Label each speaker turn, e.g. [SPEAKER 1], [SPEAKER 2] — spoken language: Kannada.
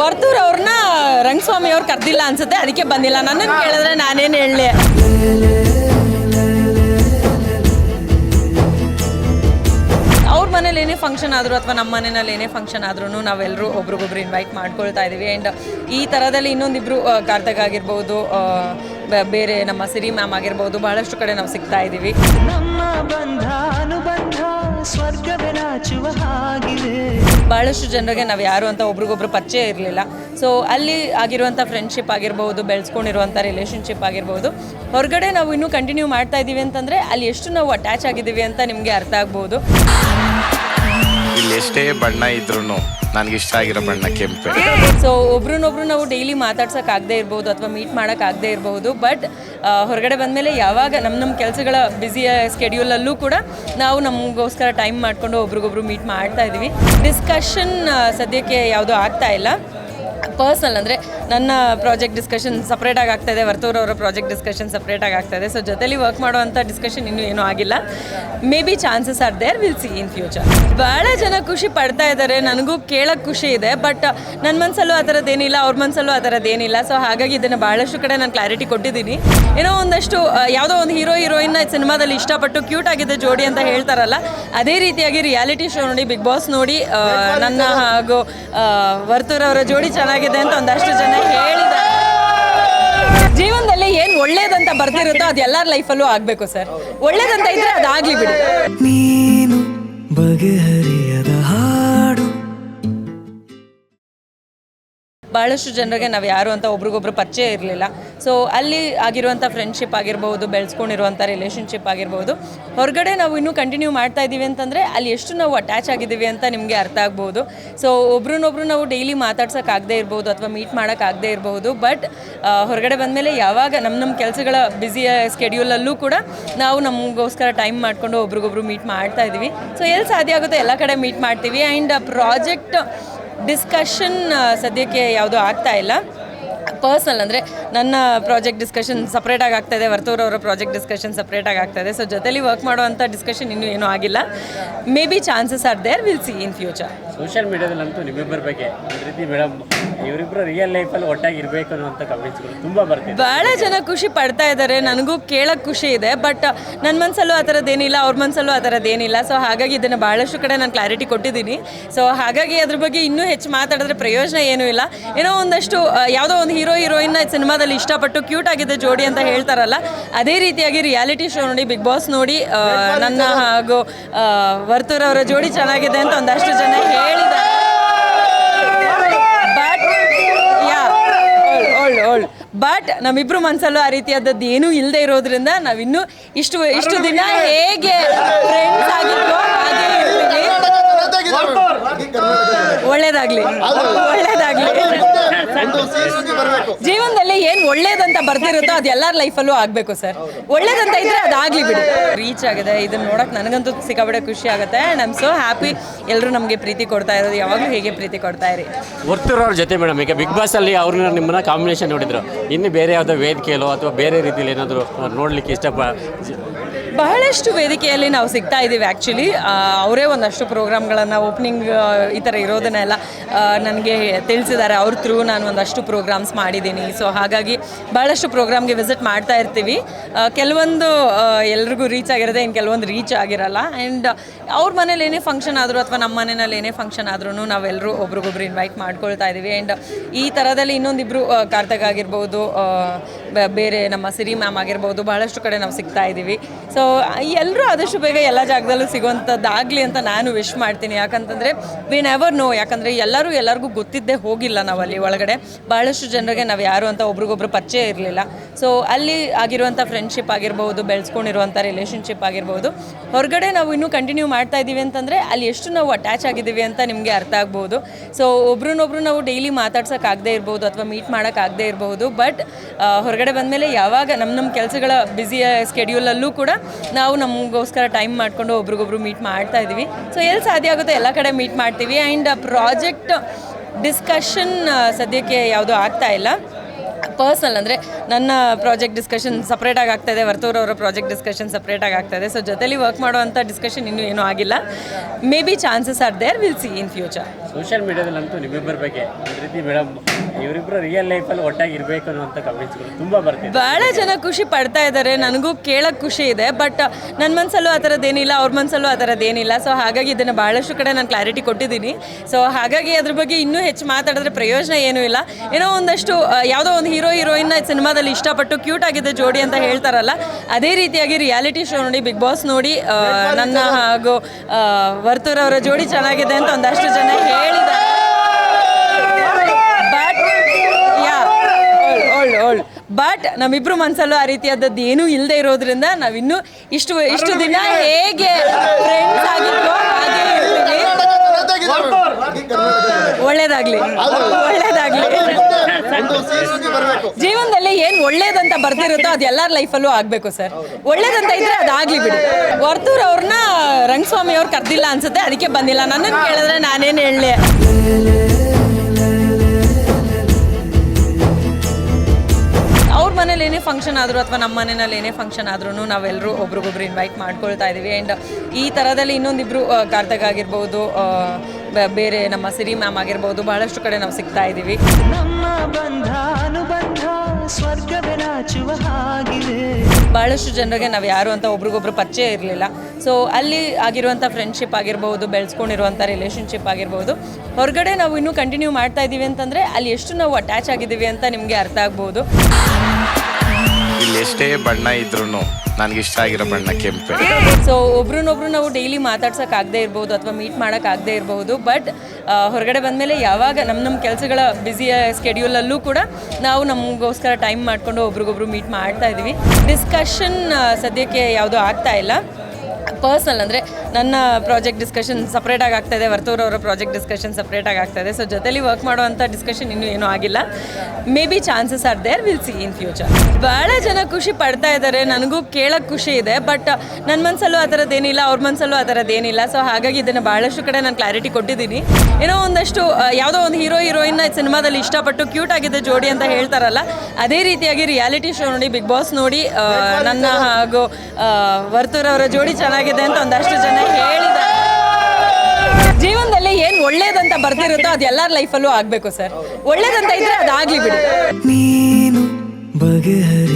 [SPEAKER 1] ವರ್ತೂರ್ ಅವ್ರನ್ನ ರಂಗಸ್ವಾಮಿ ಅವ್ರು ಕರ್ದಿಲ್ಲ ಅನ್ಸುತ್ತೆ, ಅದಕ್ಕೆ ಬಂದಿಲ್ಲ. ನನ್ನನ್ನು ಕೇಳಿದ್ರೆ ನಾನೇನು ಹೇಳಲಿ. ಅವ್ರ ಮನೇಲಿ ಏನೇ ಫಂಕ್ಷನ್ ಆದರೂ ಅಥವಾ ನಮ್ಮ ಮನೇಲಿ ಏನೇ ಫಂಕ್ಷನ್ ಆದ್ರೂ ನಾವೆಲ್ಲರೂ ಒಬ್ರಿಗೊಬ್ರು ಇನ್ವೈಟ್ ಮಾಡ್ಕೊಳ್ತಾ ಇದ್ದೀವಿ ಆ್ಯಂಡ್ ಈ ಥರದಲ್ಲಿ ಇನ್ನೊಂದಿಬ್ಬರು ಕಾರ್ತಕ್ ಆಗಿರ್ಬೋದು ಬೇರೆ ನಮ್ಮ ಸಿರಿ ಮ್ಯಾಮ್ ಆಗಿರ್ಬೋದು, ಬಹಳಷ್ಟು ಕಡೆ ನಾವು ಸಿಗ್ತಾ ಇದ್ದೀವಿ
[SPEAKER 2] ಸ್ವರ್ಗವೇ ನಾಚುವ ಹಾಗಿದೆ.
[SPEAKER 1] ಬಹಳಷ್ಟು ಜನರಿಗೆ ನಾವು ಯಾರು ಅಂತ ಒಬ್ರಿಗೊಬ್ರು ಪರಿಚಯ ಇರಲಿಲ್ಲ. ಸೊ ಅಲ್ಲಿ ಆಗಿರುವಂಥ ಫ್ರೆಂಡ್ಶಿಪ್ ಆಗಿರ್ಬೋದು ಬೆಳೆಸ್ಕೊಂಡಿರುವಂಥ ರಿಲೇಷನ್ಶಿಪ್ ಆಗಿರ್ಬೋದು ಹೊರಗಡೆ ನಾವು ಇನ್ನೂ ಕಂಟಿನ್ಯೂ ಮಾಡ್ತಾ ಇದ್ದೀವಿ ಅಂತಂದರೆ ಅಲ್ಲಿ ಎಷ್ಟು ನಾವು ಅಟ್ಯಾಚ್ ಆಗಿದ್ದೀವಿ ಅಂತ ನಿಮಗೆ ಅರ್ಥ ಆಗ್ಬೋದು.
[SPEAKER 3] ಇಲ್ಲಿ ಎಷ್ಟೇ ಬಣ್ಣ ಇದ್ರೂ ನನಗೆ ಇಷ್ಟ ಆಗಿರೋ ಬಣ್ಣ ಕೆಂಪೆ.
[SPEAKER 1] ಸೊ ಒಬ್ರನ್ನೊಬ್ರು ನಾವು ಡೈಲಿ ಮಾತಾಡ್ಸಕ್ ಆಗದೆ ಇರಬಹುದು ಅಥವಾ ಮೀಟ್ ಮಾಡೋಕ್ಕಾಗದೇ ಇರಬಹುದು ಬಟ್ ಹೊರಗಡೆ ಬಂದಮೇಲೆ ಯಾವಾಗ ನಮ್ಮ ನಮ್ಮ ಕೆಲಸಗಳ ಬ್ಯುಸಿಯ ಸ್ಕೆಡ್ಯೂಲಲ್ಲೂ ಕೂಡ ನಾವು ನಮಗೋಸ್ಕರ ಟೈಮ್ ಮಾಡಿಕೊಂಡು ಒಬ್ರಿಗೊಬ್ರು ಮೀಟ್ ಮಾಡ್ತಾ ಇದ್ದೀವಿ. ಡಿಸ್ಕಷನ್ ಸದ್ಯಕ್ಕೆ ಯಾವುದೂ ಆಗ್ತಾ ಇಲ್ಲ. ಪರ್ಸ್ನಲ್ ಅಂದರೆ ನನ್ನ ಪ್ರಾಜೆಕ್ಟ್ ಡಿಸ್ಕಷನ್ ಸಪ್ರೇಟಾಗಿ ಆಗ್ತಾ ಇದೆ ವರ್ತೂರ್ ಅವರ ಪ್ರಾಜೆಕ್ಟ್ ಡಿಸ್ಕಷನ್ ಸಪ್ರೇಟಾಗಿ ಆಗ್ತಾ ಇದೆ. ಸೊ ಜೊತೆಲಿ ವರ್ಕ್ ಮಾಡುವಂಥ ಡಿಸ್ಕಷನ್ ಇನ್ನೂ ಏನೂ ಆಗಿಲ್ಲ. Maybe chances are there will see in future ಭಾಳ ಜನ ಖುಷಿ ಪಡ್ತಾ ಇದ್ದಾರೆ ನನಗೂ ಕೇಳೋಕ್ಕೆ ಖುಷಿ ಇದೆ ಬಟ್ ನನ್ನ ಮನಸ್ಸಲ್ಲೂ ಆ ಥರದ್ದೇನಿಲ್ಲ ಅವ್ರ ಮನಸ್ಸಲ್ಲೂ ಆ ಥರದ್ದೇನಿಲ್ಲ ಸೊ ಹಾಗಾಗಿ ಇದನ್ನು ಭಾಳಷ್ಟು ಕಡೆ ನಾನು ಕ್ಲಾರಿಟಿ ಕೊಟ್ಟಿದ್ದೀನಿ. ಏನೋ ಒಂದಷ್ಟು ಯಾವುದೋ ಒಂದು ಹೀರೋ ಹೀರೋಯಿನ್ನ ಸಿನಿಮಾದಲ್ಲಿ ಇಷ್ಟಪಟ್ಟು ಕ್ಯೂಟ್ ಆಗಿದೆ ಜೋಡಿ ಅಂತ ಹೇಳ್ತಾರಲ್ಲ ಅದೇ ರೀತಿಯಾಗಿ ರಿಯಾಲಿಟಿ ಶೋ ನೋಡಿ ಬಿಗ್ ಬಾಸ್ ನೋಡಿ ನನ್ನ ಹಾಗೂ ವರ್ತೂರವರ ವರ್ತೂರ್ ಅವರ ಜೋಡಿ ಚೆನ್ನಾಗಿದೆ ಅಂತ ಒಂದಷ್ಟು ಜನ ಹೇಳಿದ್ದಾರೆ. ಜೀವನದಲ್ಲಿ ಏನ್ ಒಳ್ಳೇದಂತ ಬರ್ತಿರುತ್ತೋ ಅದು ಲೈಫ್ ಲೈಫಲ್ಲೂ ಆಗ್ಬೇಕು ಸರ್. ಒಳ್ಳೇದಂತ ಇದ್ರೆ ಅದಾಗ್ಲಿ ಬಿಡಿ.
[SPEAKER 2] ನೀನು ಬಗೆಹರಿಯದ
[SPEAKER 1] ಭಾಳಷ್ಟು ಜನರಿಗೆ ನಾವು ಯಾರು ಅಂತ ಒಬ್ರಿಗೊಬ್ರು ಪರಿಚಯ ಇರಲಿಲ್ಲ. ಸೊ ಅಲ್ಲಿ ಆಗಿರುವಂಥ ಫ್ರೆಂಡ್ಶಿಪ್ ಆಗಿರ್ಬೋದು ಬೆಳೆಸ್ಕೊಂಡಿರುವಂಥ ರಿಲೇಷನ್ಶಿಪ್ ಆಗಿರ್ಬೋದು ಹೊರಗಡೆ ನಾವು ಇನ್ನೂ ಕಂಟಿನ್ಯೂ ಮಾಡ್ತಾ ಇದ್ದೀವಿ ಅಂತಂದರೆ ಅಲ್ಲಿ ಎಷ್ಟು ನಾವು ಅಟ್ಯಾಚ್ ಆಗಿದ್ದೀವಿ ಅಂತ ನಿಮಗೆ ಅರ್ಥ ಆಗ್ಬೋದು ಸೊ ಒಬ್ರನ್ನೊಬ್ರು ನಾವು ಡೈಲಿ ಮಾತಾಡ್ಸೋಕ್ಕಾಗದೇ ಇರ್ಬೋದು ಅಥವಾ ಮೀಟ್ ಮಾಡೋಕ್ಕಾಗದೇ ಇರಬಹುದು. ಬಟ್ ಹೊರಗಡೆ ಬಂದಮೇಲೆ ಯಾವಾಗ ನಮ್ಮ ನಮ್ಮ ಕೆಲಸಗಳ ಬ್ಯುಸಿಯ ಸ್ಕೆಡ್ಯೂಲಲ್ಲೂ ಕೂಡ ನಾವು ನಮಗೋಸ್ಕರ ಟೈಮ್ ಮಾಡಿಕೊಂಡು ಒಬ್ರಿಗೊಬ್ರು ಮೀಟ್ ಮಾಡ್ತಾ ಇದ್ದೀವಿ ಸೊ ಎಲ್ಲಿ ಸಾಧ್ಯ ಆಗುತ್ತೋ? ಎಲ್ಲ ಕಡೆ ಮೀಟ್ ಮಾಡ್ತೀವಿ. ಆ್ಯಂಡ್ ಪ್ರಾಜೆಕ್ಟ್ ಡಿಸ್ಕಷನ್ ಸದ್ಯಕ್ಕೆ ಯಾವುದೂ ಆಗ್ತಾ ಇಲ್ಲ. ಪರ್ಸ್ನಲ್ ಅಂದರೆ ನನ್ನ ಪ್ರಾಜೆಕ್ಟ್ ಡಿಸ್ಕಷನ್ ಸಪ್ರೇಟಾಗಿ ಆಗ್ತಾ ಇದೆ, ವರ್ತೂರ್ ಅವರ ಪ್ರಾಜೆಕ್ಟ್ ಡಿಸ್ಕಷನ್ ಸಪ್ರೇಟಾಗಿ ಆಗ್ತಾ ಇದೆ. ಸೊ ಜೊತೆಲಿ ವರ್ಕ್ ಮಾಡುವಂಥ ಡಿಸ್ಕಷನ್ ಇನ್ನೂ ಏನೂ ಆಗಿಲ್ಲ. Maybe chances are there will see in future
[SPEAKER 4] social ಮೀಡಿಯಾದಲ್ಲಂತೂ ನಿಮ್ಮಿಬ್ಬರ ಬಗ್ಗೆ ರೀತಿ ಮೇಡಮ್ ಇವರಿಬ್ಬರು ರಿಯಲ್ ಲೈಫಲ್ಲಿ ಒಟ್ಟಾಗಿ ಇರಬೇಕು ತುಂಬ ಬರ್ತಿದೆ.
[SPEAKER 1] ಭಾಳ ಜನ ಖುಷಿ ಪಡ್ತಾ ಇದ್ದಾರೆ. ನನಗೂ ಕೇಳೋಕ್ಕೆ ಖುಷಿ ಇದೆ ಬಟ್ ನನ್ನ ಮನಸ್ಸಲ್ಲೂ ಆ ಥರದ್ದೇನಿಲ್ಲ ಅವ್ರ ಮನಸ್ಸಲ್ಲೂ ಆ ಥರದ್ದೇನಿಲ್ಲ ಸೊ ಹಾಗಾಗಿ ಇದನ್ನು ಭಾಳಷ್ಟು ಕಡೆ ನಾನು ಕ್ಲಾರಿಟಿ ಕೊಟ್ಟಿದ್ದೀನಿ. ಸೊ ಹಾಗಾಗಿ ಅದ್ರ ಬಗ್ಗೆ ಇನ್ನೂ ಹೆಚ್ಚು ಮಾತಾಡಿದ್ರೆ ಪ್ರಯೋಜನ ಏನೂ ಇಲ್ಲ. ಏನೋ ಒಂದಷ್ಟು ಯಾವುದೋ ಒಂದು ಹೀರೋ ಹೀರೋಯಿನ್ನ ಸಿನಿಮಾದಲ್ಲಿ ಇಷ್ಟಪಟ್ಟು ಕ್ಯೂಟ್ ಆಗಿದೆ ಜೋಡಿ ಅಂತ ಹೇಳ್ತಾರಲ್ಲ ಅದೇ ರೀತಿಯಾಗಿ ರಿಯಾಲಿಟಿ ಶೋ ನೋಡಿ ಬಿಗ್ ಬಾಸ್ ನೋಡಿ ನನ್ನ ಹಾಗೂ ಆ, ವರ್ತೂರ್ ಅವರ ಜೋಡಿ ಚೆನ್ನಾಗಿದೆ ಅಂತ ಒಂದಷ್ಟು ಜನ ಹೇಳಿದ್ದಾರೆ. ಬಟ್ ನಮ್ಮಿಬ್ರು ಮನಸ್ಸಲ್ಲೂ ಆ ರೀತಿಯಾದದ್ದು ಏನೂ ಇಲ್ಲದೆ ಇರೋದ್ರಿಂದ ನಾವಿನ್ನೂ ಇಷ್ಟು ಇಷ್ಟು ದಿನ ಹೇಗೆ ಫ್ರೆಂಡ್ಸ್ ಆಗಿದ್ವೋ ಹಾಗೆ ಇರ್ತೀವಿ ಒಳ್ಳೇದಾಗ್ಲಿ. ಒಳ್ಳೇದಾಗ್ಲಿ. ಜೀವನದಲ್ಲಿ ಏನು ಒಳ್ಳೇದಂತ ಬರ್ತಿರುತ್ತೋ ಅದು ಎಲ್ಲಾರ ಲೈಫಲ್ಲೂ ಆಗ್ಬೇಕು ಸರ್. ಒಳ್ಳೇದಂತ ಇದ್ರೆ ಅದಾಗ್ಲಿ ಬಿಡಿ. ರೀಚ್ ಆಗಿದೆ. ಇದನ್ನ ನೋಡಕ್ ನನಗಂತೂ ಸಿಕ್ಕಾಬಿಡೆ ಖುಷಿ ಆಗುತ್ತೆ. ಆ್ಯಂಡ್ ಐಮ್ ಸೋ ಹ್ಯಾಪಿ ಎಲ್ಲರೂ ನಮಗೆ ಪ್ರೀತಿ ಕೊಡ್ತಾ ಇರೋದು. ಯಾವಾಗಲೂ ಹೇಗೆ ಪ್ರೀತಿ ಕೊಡ್ತಾ ಇರಿ.
[SPEAKER 4] ವರ್ತೂರವ್ರ ಜೊತೆ ಮೇಡಮ್. ಈಗ ಬಿಗ್ ಬಾಸ್ ಅಲ್ಲಿ ಅವ್ರನ್ನ ನಿಮ್ಮನ್ನ ಕಾಂಬಿನೇಷನ್ ನೋಡಿದ್ರು. ಇನ್ನು ಬೇರೆ ಯಾವುದೋ ವೇದಿಕೆಯಲ್ಲೋ ಅಥವಾ ಬೇರೆ ರೀತಿಯಲ್ಲಿ ಏನಾದರೂ ನೋಡ್ಲಿಕ್ಕೆ ಇಷ್ಟಪ
[SPEAKER 1] ಬಹಳಷ್ಟು ವೇದಿಕೆಯಲ್ಲಿ ನಾವು ಸಿಗ್ತಾ ಇದ್ದೀವಿ ಆ್ಯಕ್ಚುಲಿ ಅವರೇ ಒಂದಷ್ಟು ಪ್ರೋಗ್ರಾಮ್ಗಳನ್ನು ಓಪನಿಂಗ್ ಈ ಥರ ಇರೋದನ್ನೆಲ್ಲ ನನಗೆ ತಿಳಿಸಿದ್ದಾರೆ. ಅವ್ರ ಥ್ರೂ ನಾನು ಒಂದಷ್ಟು ಪ್ರೋಗ್ರಾಮ್ಸ್ ಮಾಡಿದ್ದೀನಿ. ಸೊ ಹಾಗಾಗಿ ಬಹಳಷ್ಟು ಪ್ರೋಗ್ರಾಮ್ಗೆ ವಿಸಿಟ್ ಮಾಡ್ತಾ ಇರ್ತೀವಿ. ಕೆಲವೊಂದು ಎಲ್ರಿಗೂ ರೀಚ್ ಆಗಿರೋದೇ ಇನ್ನು ಕೆಲವೊಂದು ರೀಚ್ ಆಗಿರಲ್ಲ. ಆ್ಯಂಡ್ ಅವ್ರ ಮನೇಲಿ ಏನೇ ಫಂಕ್ಷನ್ ಆದರೂ ಅಥವಾ ನಮ್ಮ ಮನೇಲಿ ಏನೇ ಫಂಕ್ಷನ್ ಆದ್ರೂ ನಾವೆಲ್ಲರೂ ಒಬ್ರಿಗೊಬ್ರು ಇನ್ವೈಟ್ ಮಾಡ್ಕೊಳ್ತಾ ಇದ್ದೀವಿ. ಆ್ಯಂಡ್ ಈ ಥರದಲ್ಲಿ ಇನ್ನೊಂದಿಬ್ಬರು ಕಾರ್ತಿಕ್ ಆಗಿರ್ಬೋದು ಬೇರೆ ನಮ್ಮ ಸಿರಿ ಮ್ಯಾಮ್ ಆಗಿರ್ಬೋದು, ಬಹಳಷ್ಟು ಕಡೆ ನಾವು ಸಿಗ್ತಾ ಇದ್ದೀವಿ. ಸೊ ಎಲ್ಲರೂ ಆದಷ್ಟು ಬೇಗ ಎಲ್ಲ ಜಾಗದಲ್ಲೂ ಸಿಗುವಂಥದ್ದಾಗಲಿ ಅಂತ ನಾನು ವಿಶ್ ಮಾಡ್ತೀನಿ. ಯಾಕಂತಂದರೆ ವಿ ನೆವರ್ ನೋ ಯಾಕಂದರೆ, ಎಲ್ಲರೂ ಎಲ್ಲರಿಗೂ ಗೊತ್ತಿದ್ದೇ ಹೋಗಿಲ್ಲ ನಾವು ಅಲ್ಲಿ ಒಳಗಡೆ. ಭಾಳಷ್ಟು ಜನರಿಗೆ ನಾವು ಯಾರು ಅಂತ ಒಬ್ರಿಗೊಬ್ರು ಪರಿಚಯ ಇರಲಿಲ್ಲ. ಸೊ ಅಲ್ಲಿ ಆಗಿರುವಂಥ ಫ್ರೆಂಡ್ಶಿಪ್ ಆಗಿರ್ಬೋದು ಬೆಳೆಸ್ಕೊಂಡಿರುವಂಥ ರಿಲೇಷನ್ಶಿಪ್ ಆಗಿರ್ಬೋದು, ಹೊರಗಡೆ ನಾವು ಇನ್ನೂ ಕಂಟಿನ್ಯೂ ಮಾಡ್ತಾ ಇದ್ದೀವಿ ಅಂತಂದರೆ ಅಲ್ಲಿ ಎಷ್ಟು ನಾವು ಅಟ್ಯಾಚ್ ಆಗಿದ್ದೀವಿ ಅಂತ ನಿಮಗೆ ಅರ್ಥ ಆಗ್ಬೋದು. ಸೊ ಒಬ್ರನ್ನೊಬ್ರು ನಾವು ಡೈಲಿ ಮಾತಾಡ್ಸೋಕ್ಕಾಗದೇ ಇರ್ಬೋದು ಅಥವಾ ಮೀಟ್ ಮಾಡೋಕ್ಕಾಗದೇ ಇರಬಹುದು ಬಟ್ ಹೊರಗಡೆ ಬಂದಮೇಲೆ ಯಾವಾಗ ನಮ್ಮ ನಮ್ಮ ಕೆಲಸಗಳ ಬ್ಯುಸಿಯ ಸ್ಕೆಡ್ಯೂಲಲ್ಲೂ ಕೂಡ ನಾವು ನಮಗೋಸ್ಕರ ಟೈಮ್ ಮಾಡಿಕೊಂಡು ಒಬ್ರಿಗೊಬ್ರು ಮೀಟ್ ಮಾಡ್ತಾ ಇದ್ದೀವಿ. ಸೊ ಎಲ್ಲಿ ಸಾಧ್ಯ ಆಗುತ್ತೋ? ಎಲ್ಲ ಕಡೆ ಮೀಟ್ ಮಾಡ್ತೀವಿ. ಆ್ಯಂಡ್ ಪ್ರಾಜೆಕ್ಟ್ ಡಿಸ್ಕಷನ್ ಸದ್ಯಕ್ಕೆ ಯಾವುದೂ ಆಗ್ತಾ ಇಲ್ಲ. ಪರ್ಸ್ನಲ್ ಅಂದರೆ ನನ್ನ ಪ್ರಾಜೆಕ್ಟ್ ಡಿಸ್ಕಷನ್ ಸಪ್ರೇಟಾಗಿ ಆಗ್ತಾ ಇದೆ, ವರ್ತೂರ್ ಅವರ ಪ್ರಾಜೆಕ್ಟ್ ಡಿಸ್ಕಷನ್ ಸಪ್ರೇಟಾಗಿ ಆಗ್ತಾ ಇದೆ. ಸೊ ಜೊತೆಲಿ ವರ್ಕ್ ಮಾಡುವಂಥ ಡಿಸ್ಕಷನ್ ಇನ್ನೂ ಏನೂ ಆಗಿಲ್ಲ. Maybe chances are there will see in future
[SPEAKER 4] social ಮೀಡಿಯಾದಲ್ಲಂತೂ ನಿಮ್ಮಿಬ್ಬರ ಬಗ್ಗೆ ಮೇಡಮ್ ಇವರಿಬ್ಬರು ರಿಯಲ್ ಲೈಫಲ್ಲಿ ಒಟ್ಟಾಗಿ ಇರಬೇಕು ತುಂಬ ಬರ್ತಿದೆ.
[SPEAKER 1] ಭಾಳ ಜನ ಖುಷಿ ಪಡ್ತಾ ಇದ್ದಾರೆ ನನಗೂ ಕೇಳೋಕ್ಕೆ ಖುಷಿ ಇದೆ. ಬಟ್ ನನ್ನ ಮನಸ್ಸಲ್ಲೂ ಆ ಥರದ್ದೇನಿಲ್ಲ ಅವ್ರ ಮನಸ್ಸಲ್ಲೂ ಆ ಥರದ್ದೇನಿಲ್ಲ ಸೊ ಹಾಗಾಗಿ ಇದನ್ನು ಭಾಳಷ್ಟು ಕಡೆ ನಾನು ಕ್ಲಾರಿಟಿ ಕೊಟ್ಟಿದ್ದೀನಿ. ಸೊ ಹಾಗಾಗಿ ಅದ್ರ ಬಗ್ಗೆ ಇನ್ನೂ ಹೆಚ್ಚು ಮಾತಾಡಿದ್ರೆ ಪ್ರಯೋಜನ ಏನೂ ಇಲ್ಲ. ಏನೋ ಒಂದಷ್ಟು ಯಾವುದೋ ಒಂದು ಹೀರೋ ಹೀರೋಯಿನ್ ಸಿನಿಮಾದಲ್ಲಿ ಇಷ್ಟಪಟ್ಟು ಕ್ಯೂಟ್ ಆಗಿದೆ ಜೋಡಿ ಅಂತ ಹೇಳ್ತಾರಲ್ಲ ಅದೇ ರೀತಿಯಾಗಿ ರಿಯಾಲಿಟಿ ಶೋ ನೋಡಿ ಬಿಗ್ ಬಾಸ್ ನೋಡಿ ನನ್ನ ಹಾಗೂ ಆ, ವರ್ತೂರ್ ಅವರ ಜೋಡಿ ಚೆನ್ನಾಗಿದೆ ಅಂತ ಒಂದಷ್ಟು ಜನ ಹೇಳಿದ್ದಾರೆ. ಬಟ್ ನಮ್ಮಿಬ್ರು ಮನಸ್ಸಲ್ಲೂ ಆ ರೀತಿಯಾದದ್ದು ಏನೂ ಇಲ್ಲದೆ ಇರೋದ್ರಿಂದ ನಾವಿನ್ನೂ ಇಷ್ಟು ಇಷ್ಟು ದಿನ ಹೇಗೆ ಫ್ರೆಂಡ್ಸ್ ಆಗಿದ್ವೋ ಹಾಗೆ ಇರ್ತೀವಿ. ಒಳ್ಳೇದಾಗ್ಲಿ. ಒಳ್ಳೇದಾಗ್ಲಿ. ಜೀವನದಲ್ಲಿ ಏನು ಒಳ್ಳೇದಂತ ಬರ್ತಿರುತ್ತೋ ಅದು ಎಲ್ಲರ ಲೈಫಲ್ಲೂ ಆಗಬೇಕು ಸರ್. ಒಳ್ಳೇದಂತ ಇದ್ರೆ ಅದಾಗ್ಲಿ ಬಿಡಿ. ವರ್ತೂರ್ ಅವ್ರನ್ನ ರಂಗಸ್ವಾಮಿ ಅವ್ರು ಕರ್ದಿಲ್ಲ ಅನ್ಸುತ್ತೆ ಅದಕ್ಕೆ ಬಂದಿಲ್ಲ. ನನ್ನನ್ನು ಕೇಳಿದ್ರೆ ನಾನೇನು ಹೇಳಲಿ? ಫಂಕ್ಷನ್ ಆದರೂ ಅಥವಾ ನಮ್ಮ ಮನೆಯಲ್ಲಿ ಏನೇ ಫಂಕ್ಷನ್ ಆದ್ರೂ ನಾವೆಲ್ಲರೂ ಒಬ್ರಿಗೊಬ್ರು ಇನ್ವೈಟ್ ಮಾಡ್ಕೊಳ್ತಾ ಇದ್ದೀವಿ. ಆ್ಯಂಡ್ ಈ ಥರದಲ್ಲಿ ಇನ್ನೊಂದಿಬ್ಬರು ಕಾರ್ತಿಕ್ ಆಗಿರ್ಬೋದು ಬೇರೆ ನಮ್ಮ ಸಿರಿ ಮ್ಯಾಮ್ ಆಗಿರ್ಬೋದು ಬಹಳಷ್ಟು ಕಡೆ ನಾವು ಸಿಗ್ತಾ ಇದ್ದೀವಿ. ಭಾಳಷ್ಟು ಜನರಿಗೆ ನಾವು ಯಾರು ಅಂತ ಒಬ್ರಿಗೊಬ್ರು ಪರಿಚಯ ಇರಲಿಲ್ಲ. ಸೊ ಅಲ್ಲಿ ಆಗಿರುವಂಥ ಫ್ರೆಂಡ್ಶಿಪ್ ಆಗಿರ್ಬೋದು ಬೆಳೆಸ್ಕೊಂಡಿರುವಂಥ ರಿಲೇಷನ್ಶಿಪ್ ಆಗಿರ್ಬೋದು ಹೊರಗಡೆ ನಾವು ಇನ್ನೂ ಕಂಟಿನ್ಯೂ ಮಾಡ್ತಾ ಇದ್ದೀವಿ ಅಂತಂದರೆ ಅಲ್ಲಿ ಎಷ್ಟು ನಾವು ಅಟ್ಯಾಚ್ ಆಗಿದ್ದೀವಿ ಅಂತ ನಿಮಗೆ ಅರ್ಥ ಆಗ್ಬೋದು.
[SPEAKER 3] ಇಲ್ಲಿ ಎಷ್ಟೇ ಬಣ್ಣ ಇದ್ರು ನನಗೆ ಇಷ್ಟ ಆಗಿರೋ ಬಣ್ಣ ಕೆಂಪೆ.
[SPEAKER 1] ಸೊ ಒಬ್ರನ್ನೊಬ್ರು ನಾವು ಡೈಲಿ ಮಾತಾಡ್ಸೋಕ್ಕಾಗದೇ ಇರ್ಬೋದು ಅಥವಾ ಮೀಟ್ ಮಾಡೋಕ್ಕಾಗದೇ ಇರಬಹುದು ಬಟ್ ಹೊರಗಡೆ ಬಂದಮೇಲೆ ಯಾವಾಗ ನಮ್ಮ ನಮ್ಮ ಕೆಲಸಗಳ ಬ್ಯುಸಿಯ ಸ್ಕೆಡ್ಯೂಲಲ್ಲೂ ಕೂಡ ನಾವು ನಮಗೋಸ್ಕರ ಟೈಮ್ ಮಾಡಿಕೊಂಡು ಒಬ್ರಿಗೊಬ್ರು ಮೀಟ್ ಮಾಡ್ತಾ ಇದೀವಿ. ಡಿಸ್ಕಷನ್ ಸದ್ಯಕ್ಕೆ ಯಾವುದೂ ಆಗ್ತಾ ಇಲ್ಲ. ಪರ್ಸ್ನಲ್ ಅಂದರೆ ನನ್ನ ಪ್ರಾಜೆಕ್ಟ್ ಡಿಸ್ಕಷನ್ ಸಪ್ರೇಟಾಗಿ ಆಗ್ತಾ ಇದೆ, ವರ್ತೂರ್ ಅವರ ಪ್ರಾಜೆಕ್ಟ್ ಡಿಸ್ಕಷನ್ ಸಪ್ರೇಟಾಗಿ ಇದೆ. ಸೊ ಜೊತೆಲಿ ವರ್ಕ್ ಮಾಡುವಂಥ ಡಿಸ್ಕಷನ್ ಇನ್ನೂ ಏನೂ ಆಗಿಲ್ಲ. Maybe chances are there will see in future ಭಾಳ ಜನ ಖುಷಿ ಪಡ್ತಾ ಇದ್ದಾರೆ ನನಗೂ ಕೇಳೋಕ್ಕೆ ಖುಷಿ ಇದೆ ಬಟ್ ನನ್ನ ಮನಸ್ಸಲ್ಲೂ ಆ ಥರದ್ದೇನಿಲ್ಲ ಅವ್ರ ಮನಸ್ಸಲ್ಲೂ ಆ ಥರದ್ದೇನಿಲ್ಲ ಸೊ ಹಾಗಾಗಿ ಇದನ್ನು ಭಾಳಷ್ಟು ಕಡೆ ನಾನು ಕ್ಲಾರಿಟಿ ಕೊಟ್ಟಿದ್ದೀನಿ. ಏನೋ ಒಂದಷ್ಟು ಯಾವುದೋ ಒಂದು ಹೀರೋ ಹೀರೋಯಿನ್ನ ಸಿನಿಮಾದಲ್ಲಿ ಇಷ್ಟಪಟ್ಟು ಕ್ಯೂಟ್ ಆಗಿದೆ ಜೋಡಿ ಅಂತ ಹೇಳ್ತಾರಲ್ಲ, ಅದೇ ರೀತಿಯಾಗಿ ರಿಯಾಲಿಟಿ ಶೋ ನೋಡಿ ಬಿಗ್ ಬಾಸ್ ನೋಡಿ ನನ್ನ ಹಾಗೂ ವರ್ತೂರವರ ಜೋಡಿ ಚೆನ್ನಾಗಿದೆ. ಅಂತ ಒಂದಷ್ಟು ಜನ ಹೇಳಿದ ಜೀವನದಲ್ಲಿ ಏನ್ ಒಳ್ಳೇದಂತ ಬರ್ದಿರುತ್ತೋ ಅದು ಲೈಫ್ ಲೈಫಲ್ಲೂ ಆಗ್ಬೇಕು ಸರ್. ಒಳ್ಳೇದಂತ ಇದ್ರೆ ಅದಾಗ್ಲಿ ಬಿಡಿ.
[SPEAKER 2] ನೀನು ಬಗೆಹರಿಯ